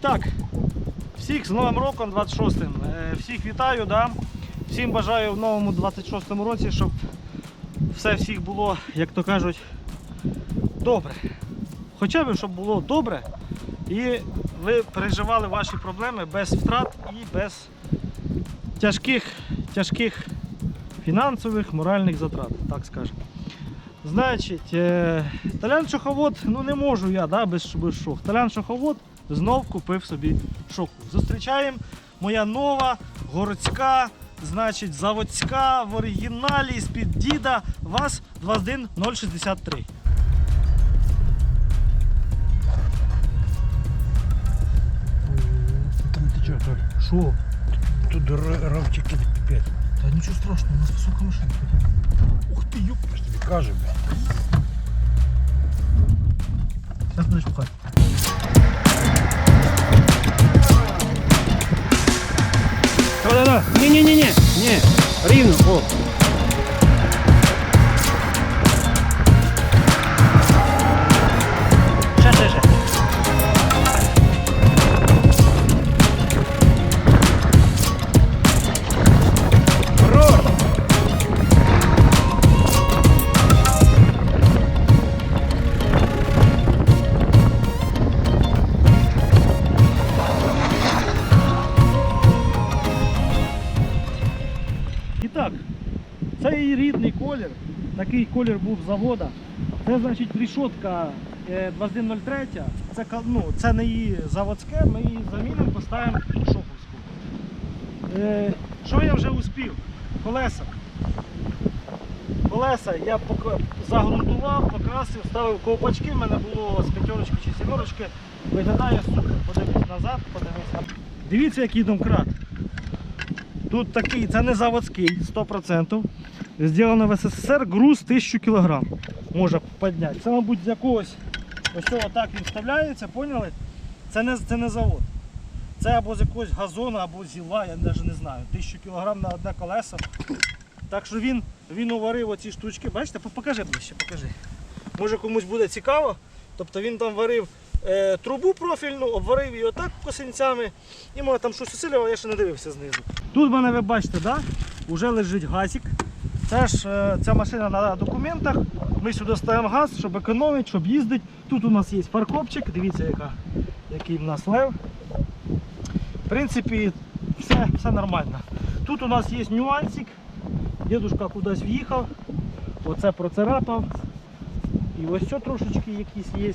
так, всіх з Новим роком 26-м. Е, Всіх вітаю, да? всім бажаю в новому 26-му році, щоб все всіх було, як то кажуть, добре. Хоча б щоб було добре і ви переживали ваші проблеми без втрат і без тяжких, тяжких фінансових, моральних затрат, так скажемо. Значить, е, Талян шоховод, ну не можу я да, без, без шох. Талян шоховод знов купив собі шоху. Зустрічаємо моя нова городська, значить, заводська в оригіналі з-під діда ВАЗ 21063. Там ти чого, Толь? Що? Тут р- ровчики піпець. Та нічого страшного, у нас висока машина. Ух ти, юп. Я ж тобі кажу, бля. Зараз будеш пхати. Да-да-да. Не-не-не-не. Не. Рівно. О. так, це її рідний колір. Такий колір був завода. Це значить рішотка е, 2103. Це, ну, це не її заводське, ми її замінимо, поставимо шоповську. Е, що я вже успів? Колеса. Колеса я загрунтував, покрасив, ставив ковпачки, в мене було з п'ятерочки чи сімерочки. Виглядає супер. Подивись назад, подивись. Дивіться, який домкрат. Тут такий, це не заводський, 100%. Зроблено в СССР груз 1000 кг. Може підняти. Це, мабуть, з якогось ось цього так він вставляється, поняли? Це не, це не завод. Це або з якогось газону, або зіла, я навіть не знаю. 1000 кг на одне колесо. Так що він, він уварив оці штучки. Бачите, покажи ближче, покажи. Може комусь буде цікаво. Тобто він там варив е, трубу профільну, обварив її отак косинцями. І може там щось усилював, я ще не дивився знизу. Тут в мене ви бачите, да? вже лежить газик. Це ж е, ця машина на документах. Ми сюди ставимо газ, щоб економити, щоб їздити. Тут у нас є фаркопчик, дивіться, яка, який в нас лев. В принципі, все, все нормально. Тут у нас є нюансик. Дідушка кудись в'їхав, оце процарапав. І ось що трошечки якісь є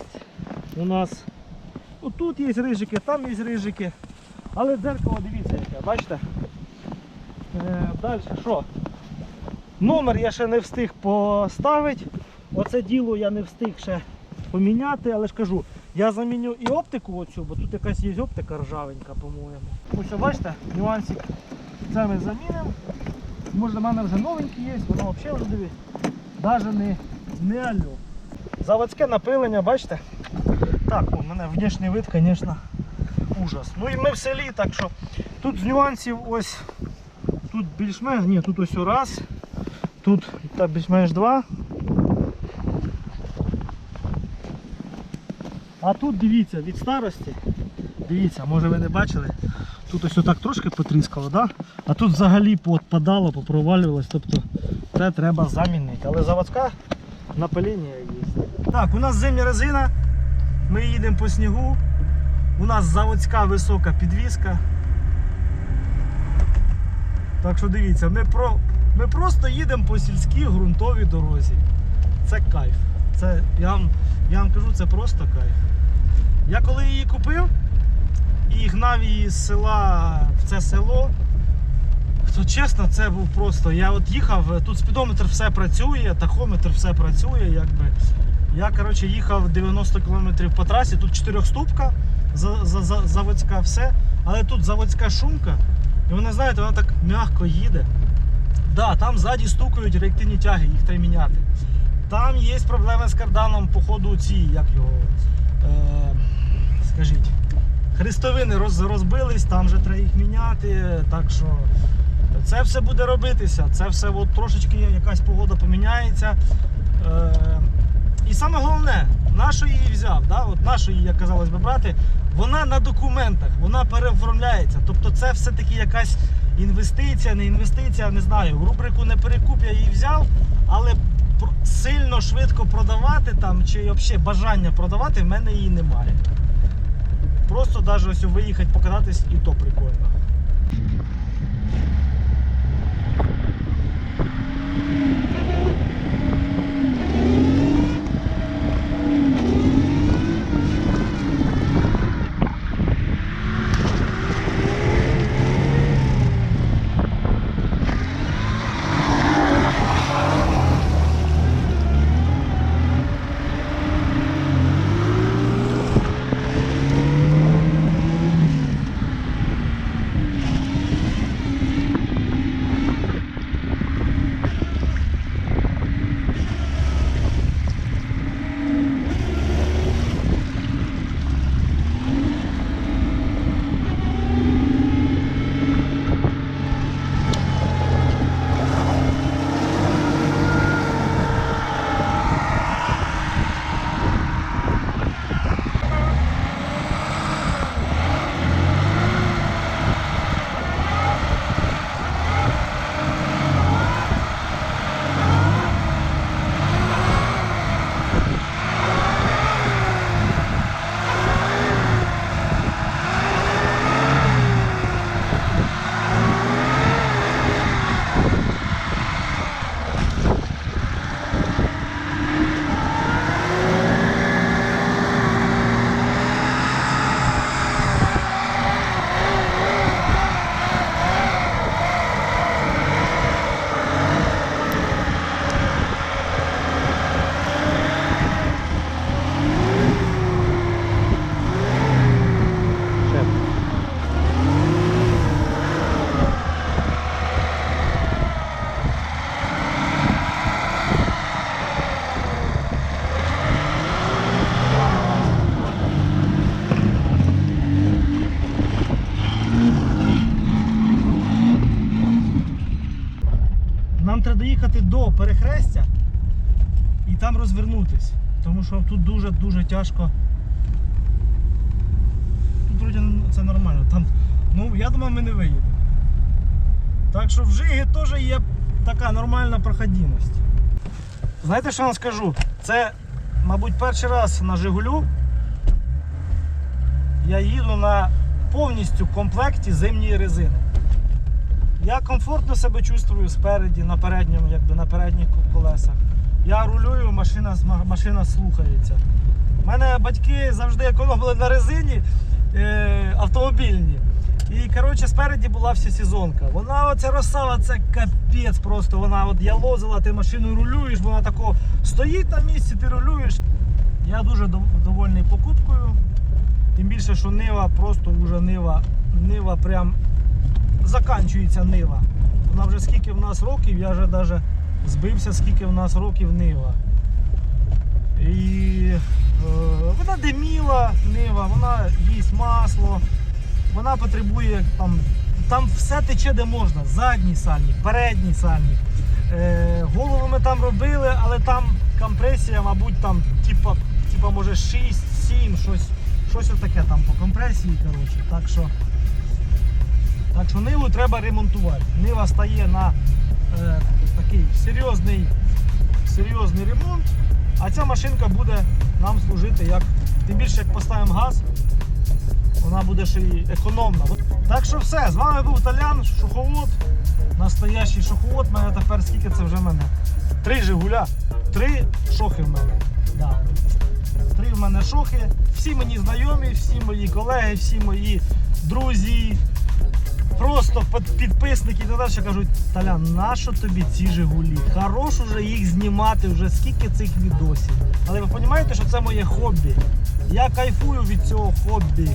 у нас. Тут є рижики, там є рижики. Але дзеркало дивіться яке, бачите? Е, далі що? Номер я ще не встиг поставити. Оце діло я не встиг ще поміняти, але ж кажу, я заміню і оптику оцю, бо тут якась є оптика ржавенька, по-моєму. Ось бачите, нюансик. Це ми замінимо. Може, в мене вже новенький є, воно взагалі вже диві. Навіть не, не альо. Заводське напилення, бачите? Так, у мене внешній вид, звісно, ужас. Ну і ми в селі, так що тут з нюансів ось тут більш-менш, ні, тут ось раз, тут більш-менш два. А тут дивіться, від старості, дивіться, може ви не бачили, тут ось отак трошки потріскало, да? а тут взагалі поотпадало, попровалювалось, тобто це треба замінити. Але заводська напилення є. Так, у нас зимня резина, ми їдемо по снігу, у нас заводська висока підвіска. Так що дивіться, ми, про, ми просто їдемо по сільській ґрунтовій дорозі. Це кайф. Це, я, вам, я вам кажу, це просто кайф. Я коли її купив і гнав її з села в це село, то чесно, це був просто. Я от їхав, тут спідометр все працює, тахометр все працює, якби. Я коротше, їхав 90 км по трасі, тут 4 ступка за, за, за, заводська, все. Але тут заводська шумка, і вона, знаєте, вона так м'яко їде. Да, там ззаді стукають реактивні тяги, їх треба міняти. Там є проблеми з карданом, по ходу ці, як його, е, скажіть, хрестовини роз, розбились, там вже треба їх міняти. Так що це все буде робитися. Це все от, трошечки якась погода поміняється. Е, і саме головне, нашу її взяв. Да? От нашу її, як казалось би, брати. вона на документах, вона переоформляється. Тобто це все-таки якась інвестиція, не інвестиція, не знаю. Рубрику не перекуп я її взяв, але сильно швидко продавати там чи взагалі бажання продавати в мене її немає. Просто навіть ось виїхати покататись і то прикольно. Нам доїхати до перехрестя і там розвернутись. Тому що тут дуже-дуже тяжко. Тут вроді це нормально. Там, ну, я думаю, ми не виїдемо. Так що в Жигі теж є така нормальна проходимость. Знаєте, що я вам скажу? Це, мабуть, перший раз на Жигулю я їду на повністю комплекті зимньої резини. Я комфортно себе чувствую спереді, на передньому, якби на передніх колесах. Я рулюю, машина, машина слухається. У мене батьки завжди економили на резині е, автомобільні. І коротше, спереді була всесезонка. Вона оця розсава, це капець просто. Вона от я лозила, ти машиною рулюєш, вона тако стоїть на місці, ти рулюєш. Я дуже довольний покупкою. Тим більше, що Нива просто вже Нива, Нива прям заканчується Нива. Вона вже скільки в нас років, я вже навіть збився, скільки в нас років Нива. І е, вона диміла Нива, вона їсть масло, вона потребує там, там все тече де можна. Задній сальник, передній сальник. Е, голову ми там робили, але там компресія, мабуть, там типа, типа може 6-7, щось, щось отаке там по компресії. Коротше. Так що так Ниву треба ремонтувати. Нива стає на е, такий серйозний, серйозний ремонт, а ця машинка буде нам служити як. Тим більше як поставимо газ, вона буде ще й економна. Так що все, з вами був Талян, шуховод. Настоящий шуховод. Мене тепер скільки це вже мене? Три Жигуля. Три шохи в мене. Да. Три в мене шохи. Всі мені знайомі, всі мої колеги, всі мої друзі просто підписники і так далі кажуть, Талян, нащо тобі ці Жигулі? Хорош уже їх знімати, вже скільки цих відосів. Але ви розумієте, що це моє хобі. Я кайфую від цього хобі.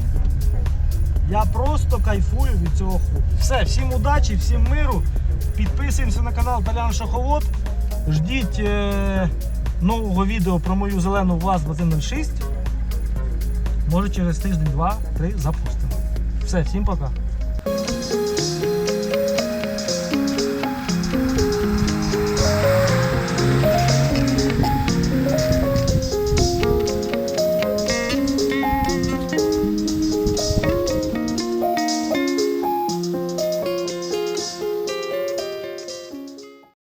Я просто кайфую від цього хобі. Все, всім удачі, всім миру. Підписуємося на канал Талян Шаховод. Ждіть е- нового відео про мою зелену ВАЗ-2106. Може через тиждень, два, три запустимо. Все, всім пока.